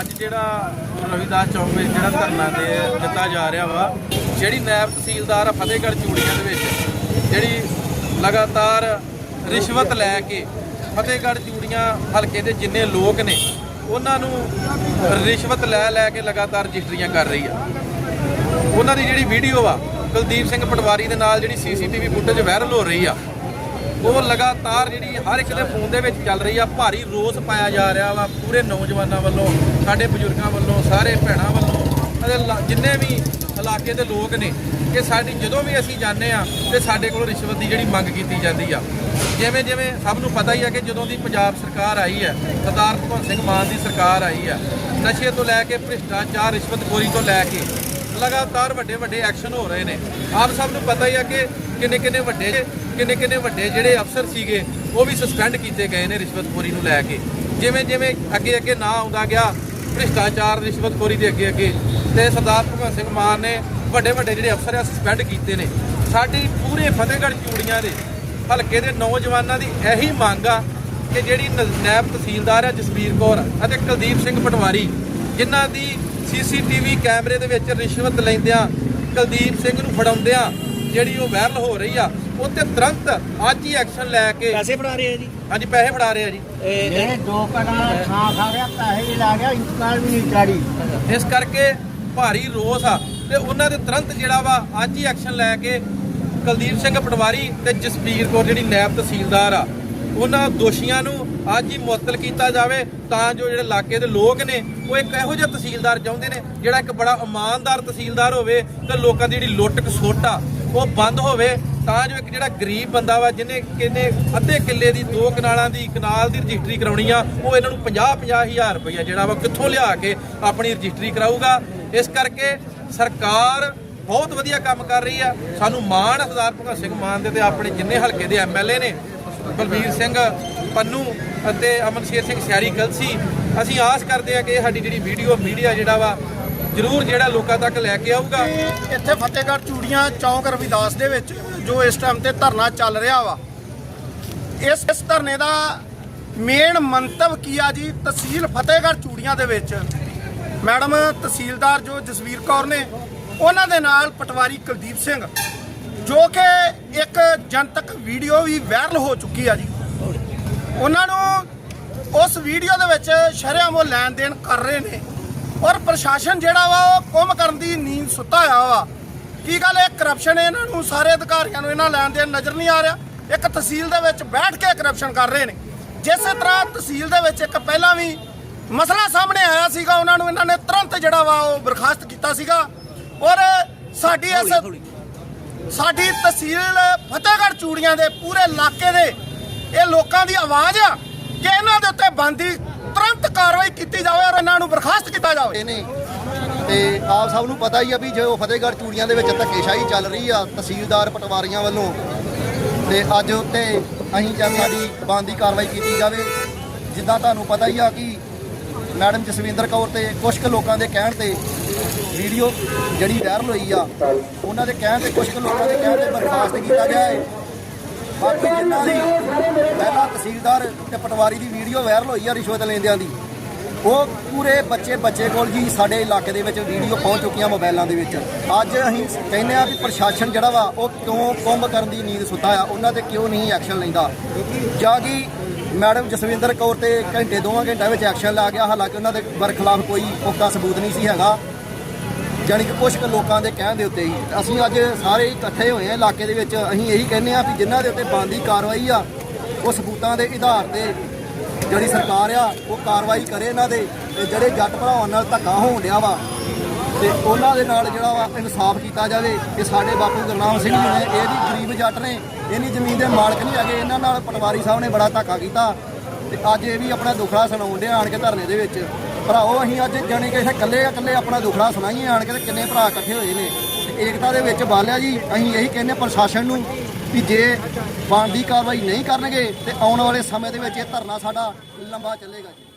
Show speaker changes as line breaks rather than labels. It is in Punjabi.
ਅੱਜ ਜਿਹੜਾ ਰਵਿਦਾਸ ਚੌਕ ਵਿੱਚ ਜਿਹੜਾ ਧਰਨਾ ਦੇ ਦਿੱਤਾ ਜਾ ਰਿਹਾ ਵਾ, ਜਿਹੜੀ ਨਾਇਬ ਤਹਿਸੀਲਦਾਰ ਆ ਫਤਿਹਗੜ੍ਹ ਚੂੜੀਆਂ ਦੇ ਵਿੱਚ, ਜਿਹੜੀ ਲਗਾਤਾਰ ਰਿਸ਼ਵਤ ਲੈ ਕੇ ਫਤਿਹਗੜ੍ਹ ਚੂੜੀਆਂ ਹਲਕੇ ਦੇ ਜਿੰਨੇ ਲੋਕ ਨੇ, ਉਹਨਾਂ ਨੂੰ ਰਿਸ਼ਵਤ ਲੈ ਲੈ ਕੇ ਲਗਾਤਾਰ ਰਜਿਸਟਰੀਆਂ ਕਰ ਰਹੀ ਆ। ਉਹਨਾਂ ਦੀ ਜਿਹੜੀ ਵੀਡੀਓ ਆ, ਕੁਲਦੀਪ ਸਿੰਘ ਪਟਵਾਰੀ ਦੇ ਨਾਲ ਜਿਹੜੀ ਸੀਸੀਟੀਵੀ ਫੁਟੇਜ ਵਾਇਰਲ ਹੋ ਰਹੀ ਆ ਉਹ ਲਗਾਤਾਰ ਜਿਹੜੀ ਹਰ ਇੱਕ ਦੇ ਫੋਨ ਦੇ ਵਿੱਚ ਚੱਲ ਰਹੀ ਆ, ਭਾਰੀ ਰੋਸ ਪਾਇਆ ਜਾ ਰਿਹਾ ਵਾ ਪੂਰੇ ਨੌਜਵਾਨਾਂ ਵੱਲੋਂ, ਸਾਡੇ ਬਜ਼ੁਰਗਾਂ ਵੱਲੋਂ, ਸਾਰੇ ਭੈਣਾਂ ਵੱਲੋਂ, ਅਤੇ ਲਾ- ਜਿੰਨੇ ਵੀ ਇਲਾਕੇ ਦੇ ਲੋਕ ਨੇ, ਕਿ ਸਾਡੀ ਜਦੋਂ ਵੀ ਅਸੀਂ ਜਾਂਦੇ ਆ, ਤੇ ਸਾਡੇ ਕੋਲ ਰਿਸ਼ਵਤ ਦੀ ਜਿਹੜੀ ਮੰਗ ਕੀਤੀ ਜਾਂਦੀ ਆ। ਜਿਵੇਂ ਜਿਵੇਂ ਸਭ ਨੂੰ ਪਤਾ ਹੀ ਆ ਕਿ ਜਦੋਂ ਦੀ ਪੰਜਾਬ ਸਰਕਾਰ ਆਈ ਹੈ ਸਰਦਾਰ ਭਗਵੰਤ ਸਿੰਘ ਮਾਨ ਦੀ ਸਰਕਾਰ ਆਈ ਆ, ਨਸ਼ੇ ਤੋਂ ਲੈ ਕੇ ਭ੍ਰਿਸ਼ਟਾਚਾਰ, ਰਿਸ਼ਵਤਖੋਰੀ ਤੋਂ ਲੈ ਕੇ ਲਗਾਤਾਰ ਵੱਡੇ ਵੱਡੇ ਐਕਸ਼ਨ ਹੋ ਰਹੇ ਨੇ। ਆਪ ਸਭ ਨੂੰ ਪਤਾ ਹੀ ਆ ਕਿ ਕਿੰਨੇ ਕਿੰਨੇ ਵੱਡੇ ਕਿੰਨੇ ਕਿੰਨੇ ਵੱਡੇ ਜਿਹੜੇ ਅਫਸਰ ਸੀਗੇ, ਉਹ ਵੀ ਸਸਪੈਂਡ ਕੀਤੇ ਗਏ ਨੇ ਰਿਸ਼ਵਤਖੋਰੀ ਨੂੰ ਲੈ ਕੇ। ਜਿਵੇਂ ਜਿਵੇਂ ਅੱਗੇ ਅੱਗੇ ਨਾ ਆਉਂਦਾ ਗਿਆ, ਭ੍ਰਿਸ਼ਟਾਚਾਰ ਰਿਸ਼ਵਤਖੋਰੀ ਦੇ ਅੱਗੇ ਅੱਗੇ। ਤੇ ਸਰਦਾਰ ਭਗਵੰਤ ਸਿੰਘ ਮਾਨ ਨੇ ਵੱਡੇ ਵੱਡੇ ਜਿਹੜੇ ਅਫਸਰ ਆ ਸਸਪੈਂਡ ਕੀਤੇ ਨੇ। ਸਾਡੀ ਪੂਰੇ ਫਤਿਹਗੜ੍ਹ ਚੂੜੀਆਂ ਦੇ ਹਲਕੇ ਦੇ ਨੌਜਵਾਨਾਂ ਦੀ ਇਹੀ ਮੰਗ ਆ ਕਿ ਜਿਹੜੀ ਨ- ਨਾਇਬ ਤਹਿਸੀਲਦਾਰ ਆ ਜਸਵੀਰ ਕੌਰ ਅਤੇ ਕੁਲਦੀਪ ਸਿੰਘ ਪਟਵਾਰੀ, ਜਿਨ੍ਹਾਂ ਦੀ ਸੀਸੀਟੀਵੀ ਕੈਮਰੇ ਦੇ ਵਿੱਚ ਰਿਸ਼ਵਤ ਲੈਂਦਿਆਂ ਕੁਲਦੀਪ ਸਿੰਘ ਨੂੰ ਫੜਾਉਂਦਿਆਂ ਜਿਹੜੀ ਉਹ ਵਾਇਰਲ ਹੋ ਰਹੀ ਆ ਉਹ ਤੇ ਤੁਰੰਤ ਅੱਜ ਹੀ ਐਕਸ਼ਨ ਲੈ ਕੇ
ਪੈਸੇ ਫੜਾ ਰਹੇ ਆ ਜੀ।
ਹਾਂਜੀ ਪੈਸੇ ਫੜਾ ਰਹੇ ਆ ਜੀ।
ਇਹ
ਦੋ ਕਣਾ ਖਾ ਖਾ ਗਿਆ ਪੈਸੇ ਵੀ ਲਾ ਗਿਆ ਇੰਤਕਾਲ ਵੀ ਨਹੀਂ ਚਾੜੀ
ਇਸ ਕਰਕੇ ਭਾਰੀ ਰੋਸ ਆ। ਤੇ ਉਹਨਾਂ ਦੇ ਤੁਰੰਤ ਜਿਹੜਾ ਵਾ ਅੱਜ ਹੀ ਐਕਸ਼ਨ ਲੈ ਕੇ ਕੁਲਦੀਪ ਸਿੰਘ ਪਟਵਾਰੀ ਤੇ ਜਸਪੀਰ ਕੌਰ ਜਿਹੜੀ ਨਾਇਬ ਤਹਿਸੀਲਦਾਰ ਆ ਉਹਨਾਂ ਦੋਸ਼ੀਆਂ ਨੂੰ ਅੱਜ ਹੀ ਮੁਅੱਤਲ ਕੀਤਾ ਜਾਵੇ ਤਾਂ ਜੋ ਜਿਹੜੇ ਇਲਾਕੇ ਦੇ ਲੋਕ ਨੇ ਉਹ ਇੱਕ ਇਹੋ ਜਿਹਾ ਤਹਿਸੀਲਦਾਰ ਚਾਹੁੰਦੇ ਨੇ ਜਿਹੜਾ ਇੱਕ ਬੜਾ ਇਮਾਨਦਾਰ ਤਹਿਸੀਲਦਾਰ ਹੋਵੇ ਤੇ ਲੋਕਾਂ ਦੀ ਜਿਹੜੀ ਲੁੱਟ ਖਸੁੱਟ ਆ ਉਹ ਬੰਦ ਹੋਵੇ, ਤਾਂ ਜੋ ਇੱਕ ਜਿਹੜਾ ਗਰੀਬ ਬੰਦਾ ਵਾ, ਜਿਹਨੇ ਕਿਨੇ ਅੱਧੇ ਕਿੱਲੇ ਦੀ, ਦੋ ਕਨਾਲਾਂ ਦੀ ਕਨਾਲ ਦੀ ਰਜਿਸਟਰੀ ਕਰਾਉਣੀ ਆ, ਉਹ ਇਹਨਾਂ ਨੂੰ 50 50 ਹਜ਼ਾਰ ਰੁਪਈਆ ਜਿਹੜਾ ਵਾ ਕਿੱਥੋਂ ਲਿਆ ਕੇ ਆਪਣੀ ਰਜਿਸਟਰੀ ਕਰਾਊਗਾ। ਇਸ ਕਰਕੇ ਸਰਕਾਰ ਬਹੁਤ ਵਧੀਆ ਕੰਮ ਕਰ ਰਹੀ ਆ। ਸਾਨੂੰ ਮਾਣ ਸਰਦਾਰ ਭਗਤ ਸਿੰਘ ਮਾਨ ਦੇ ਤੇ ਆਪਣੇ ਜਿੰਨੇ ਹਲਕੇ ਦੇ ਐਮਐਲਏ ਨੇ, ਬਲਬੀਰ ਸਿੰਘ, ਪੰਨੂ ਅਤੇ ਅਮਨਸ਼ੇਰ ਸਿੰਘ ਸਿਆਰੀ, ਕਲਸੀ। ਅਸੀਂ ਆਸ ਕਰਦੇ ਆ ਕਿ ਸਾਡੀ ਜਿਹੜੀ ਵੀਡੀਓ, ਮੀਡੀਆ ਜਿਹੜਾ ਵਾ ਜ਼ਰੂਰ ਜਿਹੜਾ ਲੋਕਾਂ ਤੱਕ ਲੈ ਕੇ ਆਊਗਾ।
ਇੱਥੇ ਫਤਿਹਗੜ੍ਹ ਚੂੜੀਆਂ ਚੌਂਕ ਰਵਿਦਾਸ ਦੇ ਵਿੱਚ ਜੋ ਇਸ ਟਾਈਮ ਤੇ ਧਰਨਾ ਚੱਲ ਰਿਹਾ ਵਾ। ਇਸ ਇਸ ਧਰਨੇ ਦਾ ਮੇਨ ਮੰਤਵ ਕੀ ਆ ਜੀ? ਤਹਿਸੀਲ ਫਤਿਹਗੜ੍ਹ ਚੂੜੀਆਂ ਦੇ ਵਿੱਚ। ਮੈਡਮ, ਤਹਿਸੀਲਦਾਰ ਜੋ ਜਸਵੀਰ ਕੌਰ ਨੇ, ਉਹਨਾਂ ਦੇ ਨਾਲ ਪਟਵਾਰੀ ਕੁਲਦੀਪ ਸਿੰਘ, ਜੋ ਕਿ ਇੱਕ ਜਨਤਕ ਵੀਡੀਓ ਵੀ ਵਾਇਰਲ ਹੋ ਚੁੱਕੀ ਆ ਜੀ। ਉਹਨਾਂ ਨੂੰ ਉਸ ਵੀਡੀਓ ਦੇ ਵਿੱਚ ਸ਼ਰੇਆਮ ਲੈਣ ਦੇਣ ਕਰ ਰਹੇ ਨੇ। ਔਰ ਪ੍ਰਸ਼ਾਸਨ ਜਿਹੜਾ ਵਾ ਉਹ ਕੁੰਭ ਕਰਨ ਦੀ ਨੀਂਦ ਸੁੱਤਾ ਹੋਇਆ ਵਾ। ਕੀ ਗੱਲ ਇਹ ਕਰਪਸ਼ਨ ਇਹਨਾਂ ਨੂੰ ਸਾਰੇ ਅਧਿਕਾਰੀਆਂ ਨੂੰ ਇਹਨਾਂ ਲੈਣ ਦੇਣ ਨਜ਼ਰ ਨਹੀਂ ਆ ਰਿਹਾ। ਇੱਕ ਤਹਿਸੀਲ ਦੇ ਵਿੱਚ ਬੈਠ ਕੇ ਕਰਪਸ਼ਨ ਕਰ ਰਹੇ ਨੇ। ਜਿਸੇ ਤਰ੍ਹਾਂ ਤਹਿਸੀਲ ਦੇ ਵਿੱਚ ਇੱਕ ਪਹਿਲਾਂ ਵੀ ਮਸਲਾ ਸਾਹਮਣੇ ਆਇਆ ਸੀਗਾ ਉਹਨਾਂ ਨੂੰ ਇਹਨਾਂ ਨੇ ਤੁਰੰਤ ਜਿਹੜਾ ਵਾ ਉਹ ਬਰਖਾਸਤ ਕੀਤਾ ਸੀਗਾ। ਔਰ ਸਾਡੀ ਇਸ ਸਾਡੀ ਤਹਿਸੀਲ ਫਤਿਹਗੜ੍ਹ ਚੂੜੀਆਂ ਦੇ ਪੂਰੇ ਇਲਾਕੇ ਦੇ ਇਹ ਲੋਕਾਂ ਦੀ ਆਵਾਜ਼ ਆ ਕਿ ਇਹਨਾਂ ਦੇ ਉੱਤੇ ਬੰਦੀ ਕਾਰਵਾਈ ਕੀਤੀ ਜਾਵੇ ਔਰ ਇਹਨਾਂ ਨੂੰ ਬਰਖਾਸਤ ਕੀਤਾ ਜਾਵੇ।
ਨੇ ਤੇ ਆਪ ਸਭ ਨੂੰ ਪਤਾ ਹੀ ਆ ਵੀ ਜੋ ਫਤਿਹਗੜ੍ਹ ਚੂੜੀਆਂ ਦੇ ਵਿੱਚ ਧੱਕੇਸ਼ਾਹੀ ਚੱਲ ਰਹੀ ਆ ਤਹਿਸੀਲਦਾਰ ਪਟਵਾਰੀਆਂ ਵੱਲੋਂ, ਤੇ ਅੱਜ ਉੱਤੇ ਅਸੀਂ ਜਾਂ ਸਾਡੀ ਬੰਦੀ ਕਾਰਵਾਈ ਕੀਤੀ ਜਾਵੇ। ਜਿੱਦਾਂ ਤੁਹਾਨੂੰ ਪਤਾ ਹੀ ਆ ਕਿ ਮੈਡਮ ਜਸਵਿੰਦਰ ਕੌਰ ਤੇ ਕੁਝ ਕੁ ਲੋਕਾਂ ਦੇ ਕਹਿਣ ਤੇ ਵੀਡੀਓ ਜਿਹੜੀ ਵਾਇਰਲ ਹੋਈ ਆ, ਉਹਨਾਂ ਦੇ ਕਹਿਣ ਤੇ ਕੁਝ ਕੁ ਲੋਕਾਂ ਦੇ ਕਹਿਣ ਤੇ ਬਰਖਾਸਤ ਕੀਤਾ ਗਿਆ ਹੈ। ਬਾਕੀ ਜਿਨ੍ਹਾਂ ਦੀ ਪਹਿਲਾਂ ਤਹਿਸੀਲਦਾਰ ਤੇ ਪਟਵਾਰੀ ਦੀ ਵੀਡੀਓ ਵਾਇਰਲ ਹੋਈ ਆ ਰਿਸ਼ਵਤ ਲੈਂਦਿਆਂ ਦੀ। ਉਹ ਪੂਰੇ ਬੱਚੇ ਬੱਚੇ ਕੋਲ ਜੀ ਸਾਡੇ ਇਲਾਕੇ ਦੇ ਵਿੱਚ ਵੀਡੀਓ ਪਹੁੰਚ ਚੁੱਕੀਆਂ ਮੋਬਾਈਲਾਂ ਦੇ ਵਿੱਚ। ਅੱਜ ਅਸੀਂ ਕਹਿੰਦੇ ਆ ਵੀ ਪ੍ਰਸ਼ਾਸਨ ਜਿਹੜਾ ਵਾ, ਉਹ ਕਿਉਂ ਕੁੰਭ ਕਰਨ ਦੀ ਨੀਂਦ ਸੁੱਤਾ ਆ? ਉਹਨਾਂ ਤੇ ਕਿਉਂ ਨਹੀਂ ਐਕਸ਼ਨ ਲੈਂਦਾ? ਜਾਂ ਕਿ ਮੈਡਮ ਜਸਵਿੰਦਰ ਕੌਰ ਤੇ ਘੰਟੇ, ਦੋਵਾਂ ਘੰਟਿਆਂ ਵਿੱਚ ਐਕਸ਼ਨ ਲਾ ਗਿਆ ਹਾਲਾਂਕਿ ਉਹਨਾਂ ਦੇ ਬਰਖਲਾਫ ਕੋਈ ਪੁਖਤਾ ਸਬੂਤ ਨਹੀਂ ਸੀ ਹੈਗਾ। ਜਾਣੀ ਕਿ ਕੁਝ ਕੁ ਲੋਕਾਂ ਦੇ ਕਹਿਣ ਦੇ ਉੱਤੇ ਹੀ। ਅਸੀਂ ਅੱਜ ਸਾਰੇ ਇਕੱਠੇ ਹੋਏ ਆ ਇਲਾਕੇ ਦੇ ਵਿੱਚ। ਅਸੀਂ ਇਹੀ ਕਹਿੰਦੇ ਆ ਵੀ ਜਿਨ੍ਹਾਂ ਦੇ ਉੱਤੇ ਬੰਦੀ ਕਾਰਵਾਈ ਆ, ਉਹ ਸਬੂਤਾਂ ਦੇ ਆਧਾਰ ਤੇ ਜਿਹੜੀ ਸਰਕਾਰ ਆ, ਉਹ ਕਾਰਵਾਈ ਕਰੇ ਇਹਨਾਂ ਦੇ ਤੇ ਜਿਹੜੇ ਜੱਟ ਭਰਾਵਾਂ ਨਾਲ ਧੱਕਾ ਹੋਣ ਡਿਆ ਵਾ, ਤੇ ਉਹਨਾਂ ਦੇ ਨਾਲ ਜਿਹੜਾ ਵਾ ਇਨਸਾਫ ਕੀਤਾ ਜਾਵੇ। ਕਿ ਸਾਡੇ ਬਾਪੂ ਗੁਰਨਾਮ ਸਿੰਘ ਜੀ ਨੇ, ਇਹ ਵੀ ਗਰੀਬ ਜੱਟ ਨੇ, ਇੰਨੀ ਜ਼ਮੀਨ ਦੇ ਮਾਲਕ ਨਹੀਂ ਹੈਗੇ। ਇਹਨਾਂ ਨਾਲ ਪਟਵਾਰੀ ਸਾਹਿਬ ਨੇ ਬੜਾ ਧੱਕਾ ਕੀਤਾ। ਤੇ ਅੱਜ ਇਹ ਵੀ ਆਪਣਾ ਦੁੱਖੜਾ ਸੁਣਾਉਣ ਡਿਆ ਆਣ ਕੇ ਧਰਨੇ ਦੇ ਵਿੱਚ। ਭਰਾਓ ਅਸੀਂ ਅੱਜ ਜਾਣੀ ਕਿ ਇਹ ਇਕੱਲੇ ਇਕੱਲੇ ਆਪਣਾ ਦੁੱਖੜਾ ਸੁਣਾਈਏ ਆਣ ਕੇ ਤੇ ਕਿੰਨੇ ਭਰਾ ਇਕੱਠੇ ਹੋਏ ਨੇ। ਤੇ ਏਕਤਾ ਦੇ ਵਿੱਚ ਬਾਲਿਆ ਜੀ, ਅਸੀਂ ਇਹੀ ਕਹਿੰਦੇ ਪ੍ਰਸ਼ਾਸਨ ਨੂੰ ਕਿ ਜੇ ਬਣਦੀ ਕਾਰਵਾਈ ਨਹੀਂ ਕਰਨਗੇ ਤੇ ਆਉਣ ਵਾਲੇ ਸਮੇਂ ਦੇ ਵਿੱਚ ਇਹ ਧਰਨਾ ਸਾਡਾ ਲੰਬਾ ਚੱਲੇਗਾ ਜੀ।